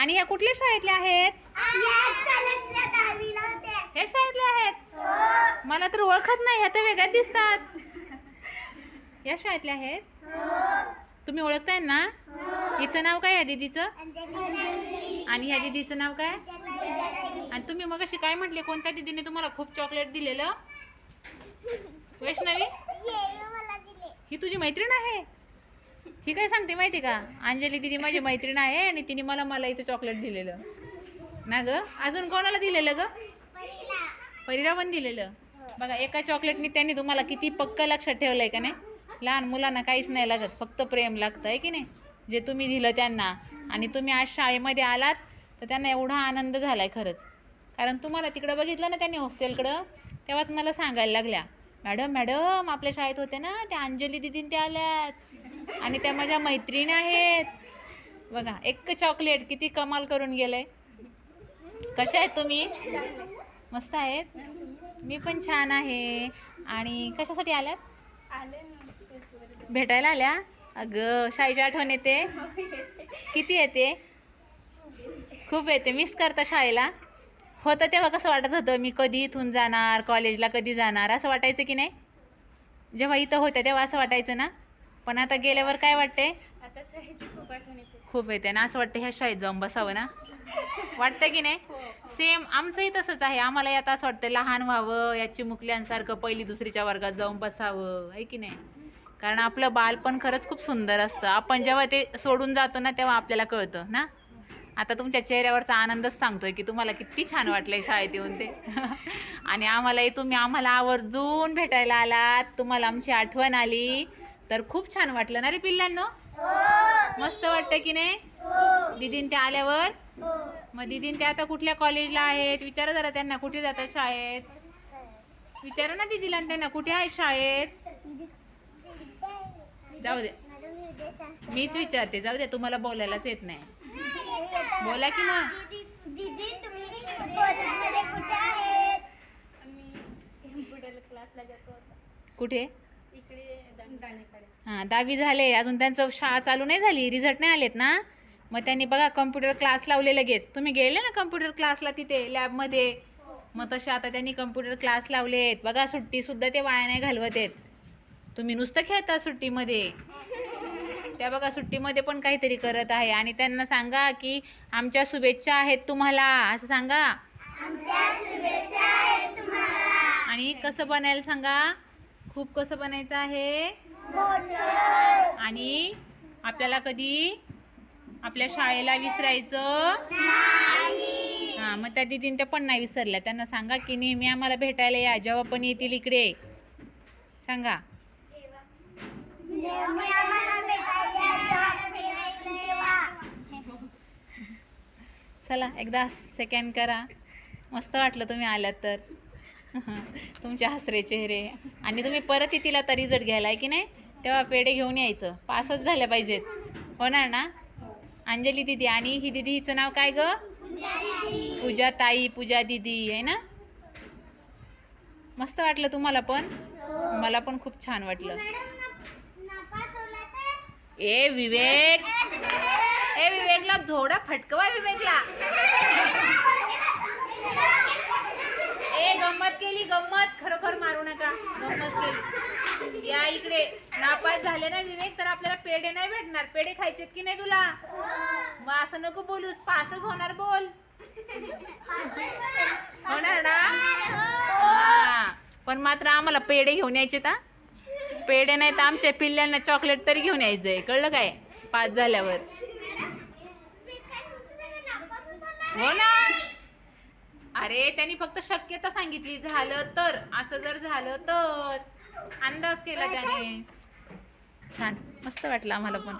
आणि ह्या कुठल्या शाळेतल्या आहेत? ह्या शाळेतल्या आहेत? मला तर ओळखत नाही ह्या तर वेगळ्याच दिसतात. या शाळेतल्या आहेत? तुम्ही ओळखताय ना? हिचं नाव काय आहे दीदीचं? आणि ह्या दीदीचं नाव काय? आणि तुम्ही मग अशी काय म्हटले? कोणत्या दीदीने तुम्हाला खूप चॉकलेट दिलेलं? वैष्णवी? ही तुझी मैत्रीण आहे? ही काय सांगते माहिती का? अंजली तिने माझी मैत्रीण आहे आणि तिने मला मला इथं चॉकलेट दिलेलं. ना ग? अजून कोणाला दिलेलं ग? परीला पण दिलेलं. बघा एका चॉकलेटनी त्यांनी तुम्हाला किती पक्क लक्षात ठेवलं आहे का नाही? लहान मुलांना काहीच नाही लागत फक्त प्रेम लागतं आहे की नाही? जे तुम्ही दिलं त्यांना आणि तुम्ही आज शाळेमध्ये आलात तर त्यांना एवढा आनंद झाला आहे खरंच. कारण तुम्हाला तिकडं बघितलं ना त्यांनी हॉस्टेलकडं तेव्हाच मला सांगायला लागल्या मॅडम मॅडम आपल्या शाळेत होते ना त्या अंजली दिदीन त्या आल्यात. आणि त्या माझ्या मैत्रिणी आहेत. बघा एक चॉकलेट किती कमाल करून गेलंय. कशा आहेत तुम्ही? मस्त आहेत? मी पण छान आहे. आणि कशासाठी आल्यात? भेटायला आल्या? अगं शाळेची आठवण येते. किती येते? खूप येते. मिस करता शाळेला. होतं तेव्हा कसं वाटत होतं? मी कधी इथून जाणार? कॉलेजला कधी जाणार? असं वाटायचं की नाही? जेव्हा इथं होत्या तेव्हा असं वाटायचं ना? पण आता गेल्यावर काय वाटते आता शाळेची खूप आठवण येते. खूप येते ना असं वाटतं ह्या शाळेत जाऊन बसावं ना? वाटतं की नाही? सेम आमचंही तसंच आहे. आम्हाला आता असं वाटतं लहान व्हावं या चिमुकल्यांसारखं पहिली दुसरीच्या वर्गात जाऊन बसावं आहे की नाही? कारण आपलं बालपण खरंच खूप सुंदर असतं. आपण जेव्हा ते सोडून जातो ना तेव्हा आपल्याला कळतं ना? आता तुमच्या चेहऱ्यावरचा आनंदच सांगतोय की तुम्हाला किती छान वाटलंय शाळेत येऊन ते. आणि आम्हालाही तुम्ही आम्हाला आवर्जून भेटायला आलात. तुम्हाला आमची आठवण आली. तर खूप छान वाटलं ना रे पिल्लांनो? मस्त वाटतं की नाही? दिदीन ते आल्यावर? मग दिदीन ते आता कुठल्या कॉलेजला आहेत? विचारा जरा त्यांना कुठे जातात शाळेत? विचारा ना दिदीला त्यांना कुठे आहे शाळेत? जाऊ दे. मीच विचारते जाऊ दे तुम्हाला बोलायलाच येत नाही. बोला की मग. दीदी तुम्ही कॉलेजमध्ये कुठे? आहेत हां दहावी झाले. अजून त्यांचं शाळा चालू नाही झाली. रिझल्ट नाही आलेत ना? मग त्यांनी बघा कम्प्युटर क्लास लावले लगेच. तुम्ही गेले ना कम्प्युटर क्लासला तिथे लॅबमध्ये मग तसे आता त्यांनी कम्प्युटर क्लास लावलेत. बघा सुट्टीसुद्धा ते वाया नाही घालवत आहेत. तुम्ही नुसतं खेळता सुट्टीमध्ये. त्या बघा सुट्टीमध्ये पण काहीतरी करत आहे. आणि त्यांना सांगा की आमच्या शुभेच्छा आहेत तुम्हाला. असं सांगा. आणि कसं बनायला सांगा? खूप कसं बनायचं आहे? आणि आपल्याला कधी आपल्या शाळेला विसरायचं? हां मग त्या दिदीन त्या पण नाही विसरल्या. त्यांना सांगा की नेहमी आम्हाला भेटायला या जेव्हा पण येतील इकडे. सांगा. चला एकदा सेकंड करा. मस्त वाटलं तुम्ही आलात तर. तुमचे हसरे चेहरे. आणि तुम्ही परत तिला तरी रिझल्ट घ्यायला आहे की नाही? तेव्हा पेढे घेऊन यायचं. पासच झाल्या पाहिजेत. होणार ना? अंजली दिदी आणि ही दिदी हिचं नाव काय ग? पूजा ताई पूजा दिदी आहे ना? मस्त वाटलं तुम्हाला पण? मला पण खूप छान वाटलं. ए विवेक! ए विवेकला थोडा फटकवा विवेकला ए गंमत केली गंमत खरोखर मारू नका गंमत केली या इकडे. नापास झाले ना विवेक तर आपल्याला पेढे नाही भेटणार. पेढे खायचेत की नाही तुला? मग असं नको बोलूस. पासच होणार बोल. होणार. ना? हा. पण मात्र आम्हाला पेढे घेऊन यायचे का पेढे नाही तर आमच्या पिल्ल्यांना चॉकलेट तरी घेऊन यायचंय. कळलं काय? पास झाल्यावर. हो ना? अरे त्यांनी फक्त शक्यता सांगितली. झालं तर. असं जर झालं तर. अंदाज केला त्याने. छान. मस्त वाटलं आम्हाला पण.